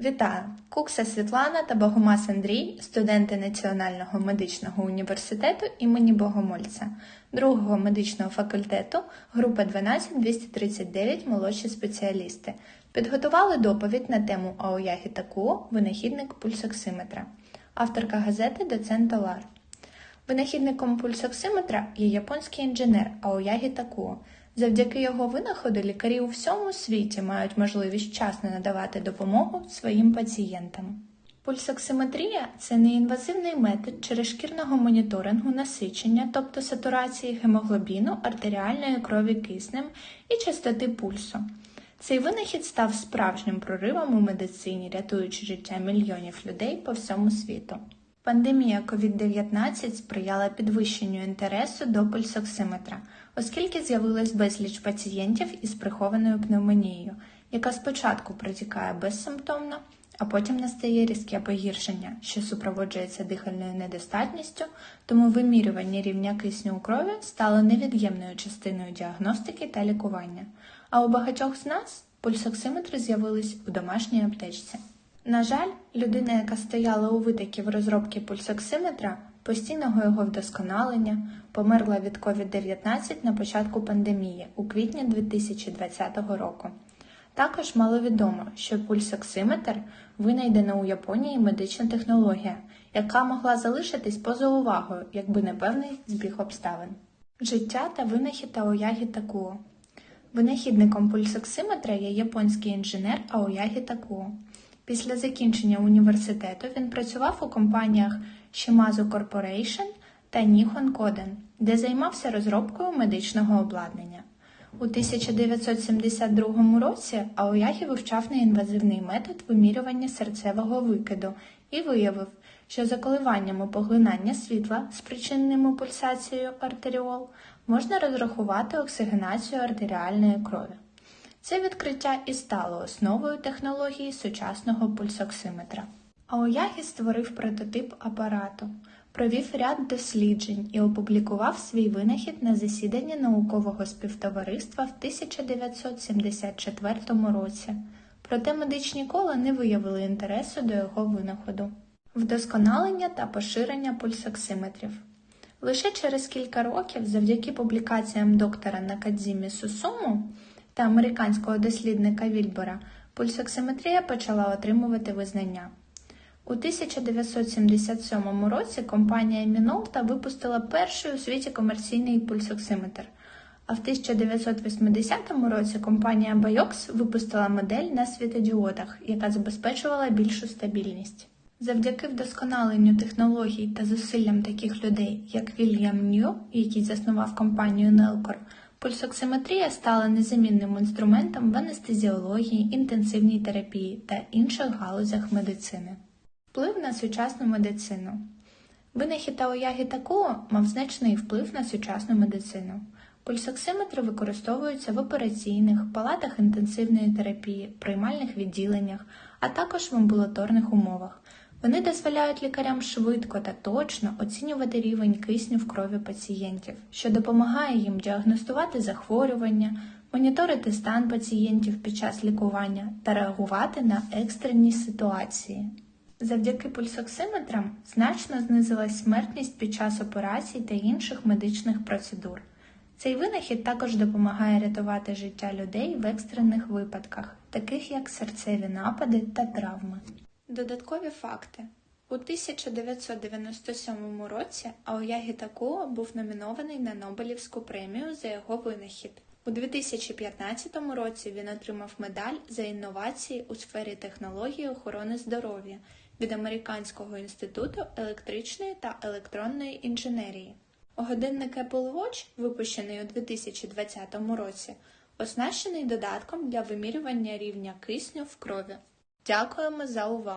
Вітаю! Кукса Світлана та Богомаз Андрій, студенти Національного медичного університету імені Богомольця, другого медичного факультету, група 12239 молодші спеціалісти, підготували доповідь на тему Аоягі Таку винахідник пульсоксиметра, авторка газети Доцент Лар. Винахідником пульсоксиметра є японський інженер Аоягі Такуо. Завдяки його винаходу лікарі у всьому світі мають можливість вчасно надавати допомогу своїм пацієнтам. Пульсоксиметрія це неінвазивний метод черешкірного моніторингу насичення, тобто сатурації гемоглобіну, артеріальної крові киснем і частоти пульсу. Цей винахід став справжнім проривом у медицині, рятуючи життя мільйонів людей по всьому світу. Пандемія COVID-19 сприяла підвищенню інтересу до пульсоксиметра, оскільки з'явилось безліч пацієнтів із прихованою пневмонією, яка спочатку протікає безсимптомно, а потім настає різке погіршення, що супроводжується дихальною недостатністю, тому вимірювання рівня кисню у крові стало невід'ємною частиною діагностики та лікування. А у багатьох з нас пульсоксиметри з'явились у домашній аптечці. На жаль, людина, яка стояла у витоків розробки пульсоксиметра, постійного його вдосконалення, померла від COVID-19 на початку пандемії у квітні 2020 року. Також маловідомо, що пульсоксиметр винайдена у Японії медична технологія, яка могла залишитись поза увагою, якби не певний збіг обставин. Життя та винахід Аоягі Такуо Винахідником пульсоксиметра є японський інженер Аоягі Такуо. Після закінчення університету він працював у компаніях Shimazu Corporation та Nihon Koden, де займався розробкою медичного обладнання. У 1972 році Аоягі вивчав неінвазивний метод вимірювання серцевого викиду і виявив, що за коливаннями поглинання світла, спричиненими пульсацією артеріол, можна розрахувати оксигенацію артеріальної крові. Це відкриття і стало основою технології сучасного пульсоксиметра. Аоягі створив прототип апарату, провів ряд досліджень і опублікував свій винахід на засіданні наукового співтовариства в 1974 році. Проте медичні кола не виявили інтересу до його винаходу. Вдосконалення та поширення пульсоксиметрів. Лише через кілька років, завдяки публікаціям доктора Накадзімі Сусуму, та американського дослідника Вільбора пульсоксиметрія почала отримувати визнання. У 1977 році компанія Minolta випустила перший у світі комерційний пульсоксиметр, а в 1980 році компанія Biox випустила модель на світодіодах, яка забезпечувала більшу стабільність. Завдяки вдосконаленню технологій та зусиллям таких людей, як Вільям Нью, який заснував компанію Nelcor, Пульсоксиметрія стала незамінним інструментом в анестезіології, інтенсивній терапії та інших галузях медицини. Вплив на сучасну медицину. Винахід Аоягі Такуо мав значний вплив на сучасну медицину. Пульсоксиметри використовуються в операційних, палатах інтенсивної терапії, приймальних відділеннях, а також в амбулаторних умовах. Вони дозволяють лікарям швидко та точно оцінювати рівень кисню в крові пацієнтів, що допомагає їм діагностувати захворювання, моніторити стан пацієнтів під час лікування та реагувати на екстрені ситуації. Завдяки пульсоксиметрам значно знизилась смертність під час операцій та інших медичних процедур. Цей винахід також допомагає рятувати життя людей в екстрених випадках, таких як серцеві напади та травми. Додаткові факти. У 1997 році Аоягі Такуо був номінований на Нобелівську премію за його винахід. У 2015 році він отримав медаль за інновації у сфері технології охорони здоров'я від Американського інституту електричної та електронної інженерії. Годинник Apple Watch, випущений у 2020 році, оснащений додатком для вимірювання рівня кисню в крові. Дякуємо за увагу!